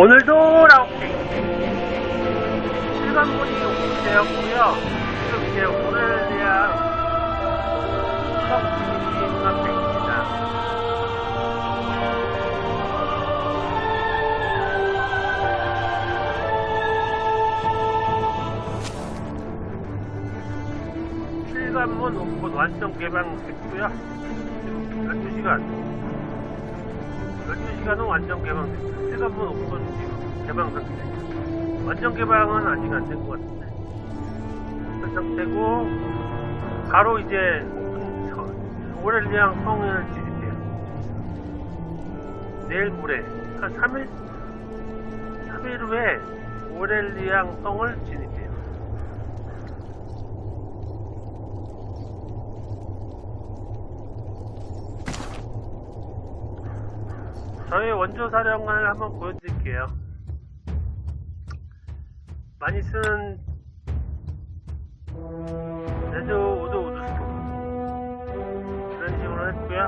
오늘도 라오케 시간분이 오픈되었고요. 지금 이제 오늘 대한 수업진입이 앞에 있습니다. 실관문 오픈 완전 개방됐고요. 지금 12시간 12 시간은 완전 개방됐어요. 실관문 오픈 지금 개방 상태. 완전 개방은 아직 안 된 것 같은데. 그 상태고, 바로 이제 오렐리앙 성을 진입해요. 내일 모레, 한 3일? 3일 후에 오렐리앙 성을 진입해요. 저희 원조 사령관을 한번 보여드릴게요. 많이 쓰는 레드 우드 우드 스톱 이런 식으로 했고요.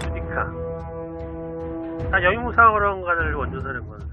주디카 다 영유사령관을 원조 사령관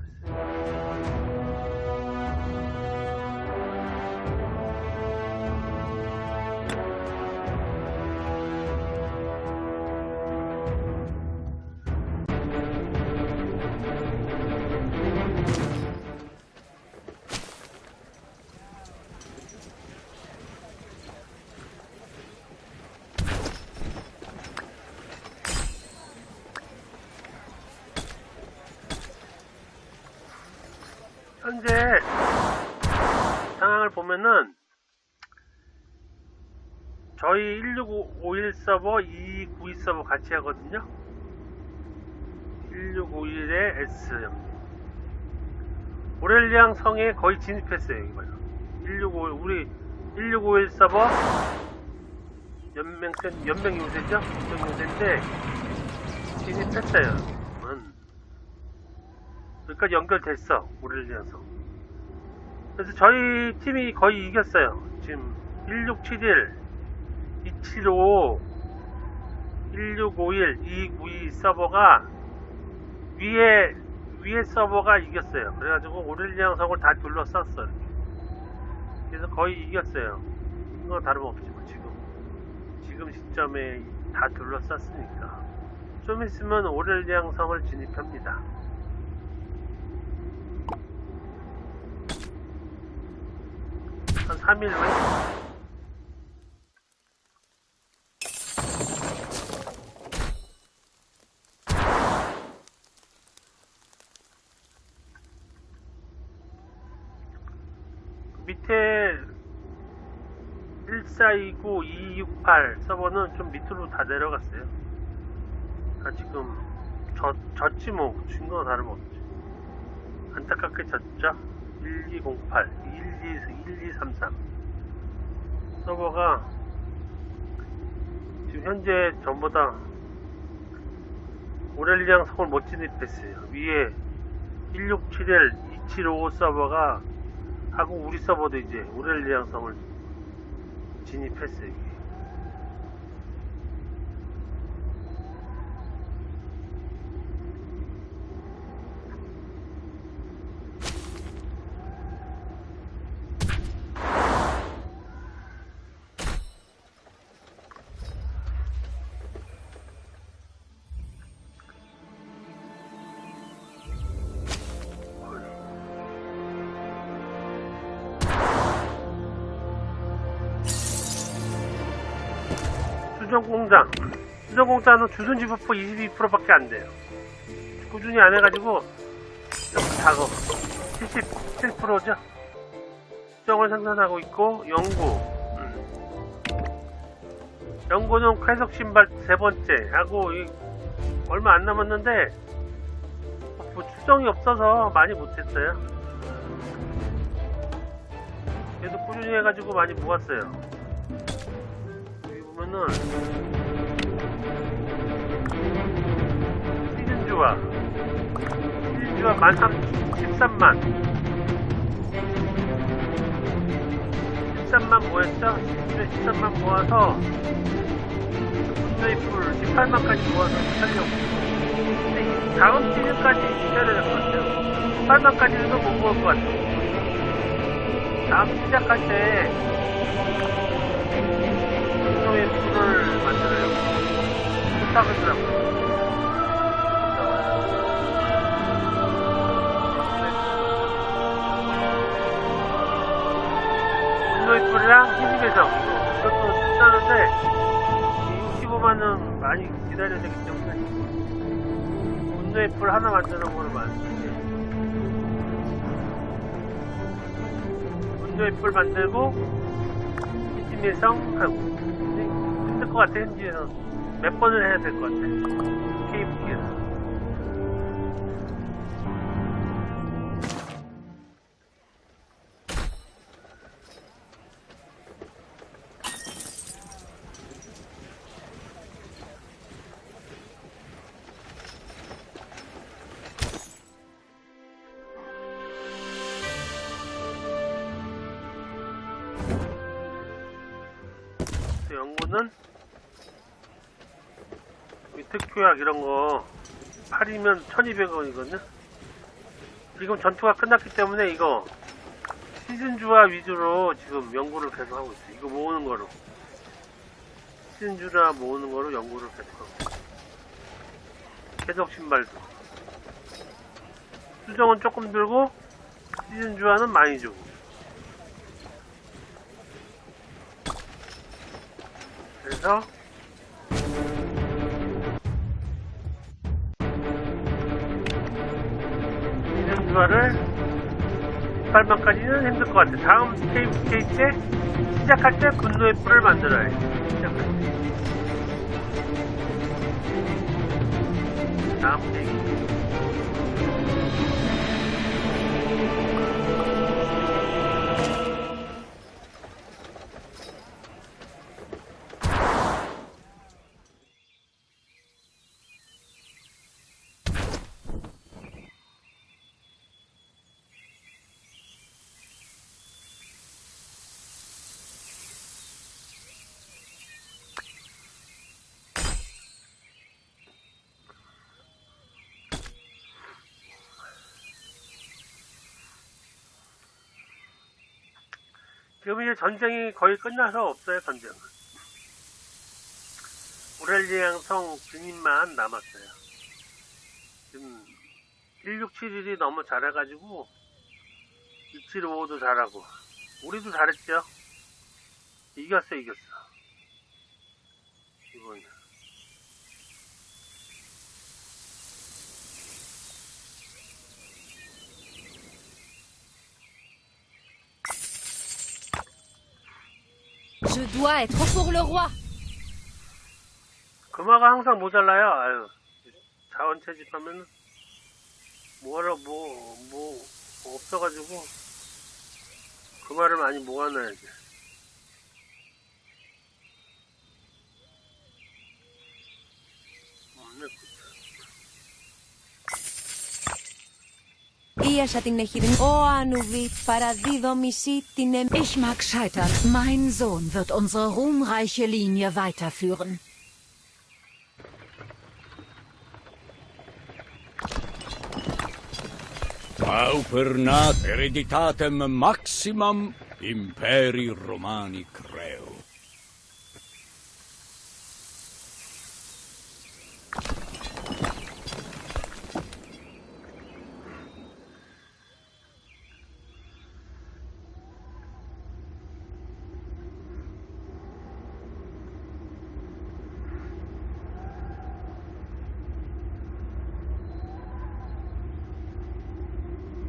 상황을 보면은 저희 16551 서버, 2292 서버 같이 하거든요. 1651의 S 오렐리앙 성에 거의 진입했어요. 여기 봐요. 165 우리 1651 서버 연맹 센- 연맹 요새죠? 연맹 요새인데 진입했어요. 음. 여기까지 연결됐어 오렐리아서 그래서 저희 팀이 거의 이겼어요. 지금 1671 275 1651 292 서버가 위에 위에 서버가 이겼어요. 그래가지고 오렐리앙 성을 다 둘러쌌어 이렇게. 그래서 거의 이겼어요. 이거 다름없지 뭐 지금 지금 시점에 다 둘러쌌으니까. 좀 있으면 오렐리앙 성을 진입합니다 한 3일 후에 밑에 1429, 268 서버는 좀 밑으로 다 내려갔어요. 다 지금 졌, 졌지 뭐. 진거 다름없지. 안타깝게 졌죠. 1208, 12, 1233 서버가 지금 현재 전보다 오렐리앙 성을 못 진입했어요. 위에 1671, 2755 서버가 하고 우리 서버도 이제 오렐리앙 성을 진입했어요. 수정공장. 수정공장은 주둔지 부포 22%밖에 안 돼요. 꾸준히 안 해가지고 좀 작업. 77%죠. 수정을 생산하고 있고 연구. 음. 연구는 쾌속 신발 세 번째 하고 이- 얼마 안 남았는데 뭐 추정이 없어서 많이 못했어요. 그래도 꾸준히 해가지고 많이 모았어요. 보면은 시즌주와 시즌주와 만 13만 13만 모였죠? 시즌주에 13만 모아서 저희 풀 18만까지 모아서 살려고 근데 이 다음 시즌까지 기다려야 될 것 같아요. 8만까지는 못 먹을 것 같아요. 다음 시작할 때 운동의 풀을 만들어요. 부탁하더라고요. 운동의 풀이랑 희집에서 이것도 쓴다는데 65만원 많이 기다려야 되기 때문에 운동의 풀 하나 만드는 거를 많은데 운동의 풀 만들고 희집에성 하고 힘들 것 같아. 현지에서 몇 번을 해야 될 것 같아. 케이블기에서 그 연구는 이 특효약 이런 거 팔이면 1200원이거든요. 지금 전투가 끝났기 때문에 이거 시즌주화 위주로 지금 연구를 계속 하고 있어요. 이거 모으는 거로. 시즌주화 모으는 거로 연구를 계속 하고 있어요. 계속 신발도. 수정은 조금 들고 시즌주화는 많이 주고. 그래서 주화를 18만까지는 힘들 것 같아. 다음 스테이지 때 시작할 때 분노의 뿔을 만들어야 해. 시작할 때. 다음 스테이지. 지금 이제 전쟁이 거의 끝나서 없어요, 전쟁은. 우렐리앙 성 진입만 남았어요. 지금 1671이 너무 잘해가지고 2755도 잘하고 우리도 잘했죠. 이겼어, 이겼어. 이번 Je dois être pour le roi. 금화가 항상 모자라요. 아유, 자원 채집하면 뭐하러 뭐, 뭐, 없어가지고 금화를 많이 모아놔야지. Ίασα την εχειρήν. Ο Ανουβίτ παραδίδω μισή την εμ... Ich mag scheitern. Mein Sohn wird unsere ruhmreiche Linie weiterführen. Pauper nat hereditatem maximum imperi Romani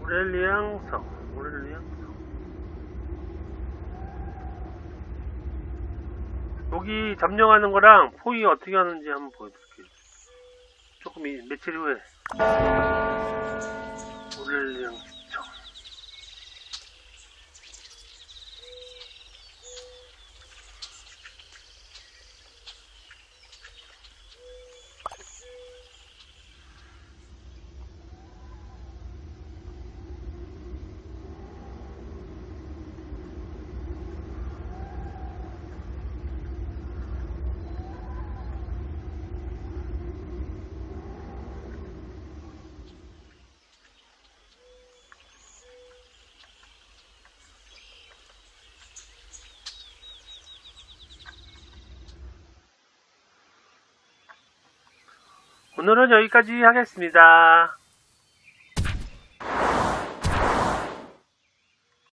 오렐리앙 성, 오렐리앙 성. 여기 점령하는 거랑 포위 어떻게 하는지 한번 보여드릴게요. 조금 이, 며칠 후에. 오렐리앙 시 오늘은 여기까지 하겠습니다.